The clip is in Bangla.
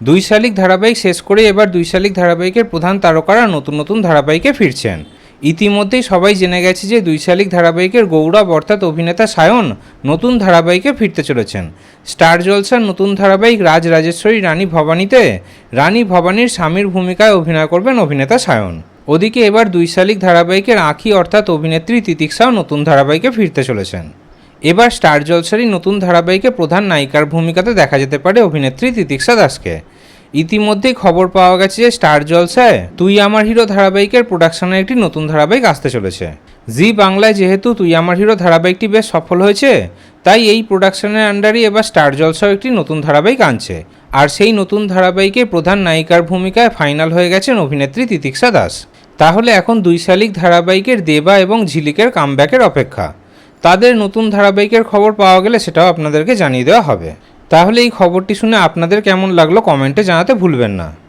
দুই শালিক ধারাবাহিক শেষ করে এবার দুই শালিক ধারাবাহিকের প্রধান তারকারা নতুন নতুন ধারাবাহিকে ফিরছেন। ইতিমধ্যেই সবাই জেনে গেছে যে দুই শালিক ধারাবাহিকের গৌরব অর্থাৎ অভিনেতা সায়ন নতুন ধারাবাহিকে ফিরতে চলেছেন। স্টার জলসার নতুন ধারাবাহিক রাজ রাজেশ্বরী রানী ভবানীতে রানী ভবানীর স্বামীর ভূমিকায় অভিনয় করবেন অভিনেতা সায়ন। ওদিকে এবার দুই শালিক ধারাবাহিকের আঁখি অর্থাৎ অভিনেত্রী তিতিক্ষাও নতুন ধারাবাহিকে ফিরতে চলেছেন। এবার স্টার জলসারই নতুন ধারাবাহিকে প্রধান নায়িকার ভূমিকাতে দেখা যেতে পারে অভিনেত্রী তিতিক্ষা দাসকে। ইতিমধ্যেই খবর পাওয়া গেছে যে স্টার জলসায় তুই আমার হিরো ধারাবাহিকের প্রোডাকশনের একটি নতুন ধারাবাহিক আসতে চলেছে। জি বাংলায় যেহেতু তুই আমার হিরো ধারাবাহিকটি বেশ সফল হয়েছে, তাই এই প্রোডাকশনের আন্ডারই এবার স্টার জলসাও একটি নতুন ধারাবাহিক আনছে। আর সেই নতুন ধারাবাহিকের প্রধান নায়িকার ভূমিকায় ফাইনাল হয়ে গেছেন অভিনেত্রী তিতিক্ষা দাস। তাহলে এখন দুই শালিক ধারাবাহিকের দেবা এবং ঝিলিকের কামব্যাকের অপেক্ষা। তাদের নতুন ধারাবাহিকের খবর পাওয়া গেলে সেটাও আপনাদেরকে জানিয়ে দেওয়া হবে। তাহলে এই খবরটি শুনে আপনাদের কেমন লাগল কমেন্টে জানাতে ভুলবেন না।